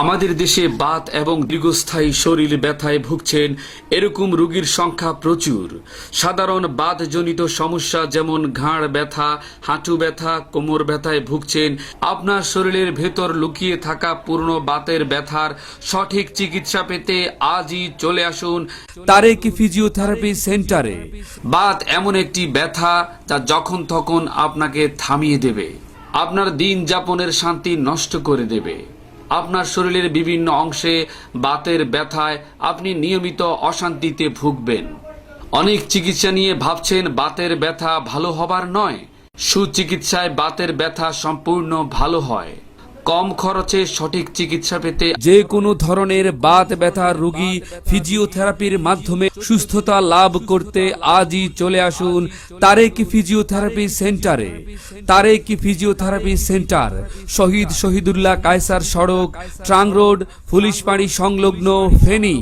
আমাদের দেশে বাত এবং দীর্ঘস্থায়ী শরীর ব্যথায় ভুগছেন এরকম রোগীর সংখ্যা প্রচুর। সাধারণ বাতজনিত সমস্যা যেমন ঘাড় ব্যথা, হাঁটু ব্যথা, কোমর ব্যথায় ভুগছেন, আপনার শরীরের ভেতর লুকিয়ে থাকা পূর্ণ বাতের ব্যথার সঠিক চিকিৎসা পেতে আজই চলে আসুন তারেক ফিজিওথেরাপি সেন্টারে। বাত এমন একটি ব্যথা যা যখন তখন আপনাকে থামিয়ে দেবে। আপনার দিন যাপনের শান্তি নষ্ট করে দেবে। আপনার শরীরের বিভিন্ন অংশে বাতের ব্যথায় আপনি নিয়মিত অশান্তিতে ভুগবেন। অনেক চিকিৎসা নিয়ে ভাবছেন বাতের ব্যথা ভালো হবার নয়। সুচিকিৎসায় বাতের ব্যথা সম্পূর্ণ ভালো হয়। কম খরচে সঠিক চিকিৎসা পেতে যে কোনো ধরনের বাত ব্যথার রোগী ফিজিওথেরাপির মাধ্যমে সুস্থতা লাভ করতে আজই চলে আসুন তারেক ফিজিওথেরাপি সেন্টারে। তারেক ফিজিওথেরাপি সেন্টার, শহীদ শহীদুল্লাহ কায়সার সড়ক ট্রাং রোড, পুলিশপাড়ি সংলগ্ন ফেনী।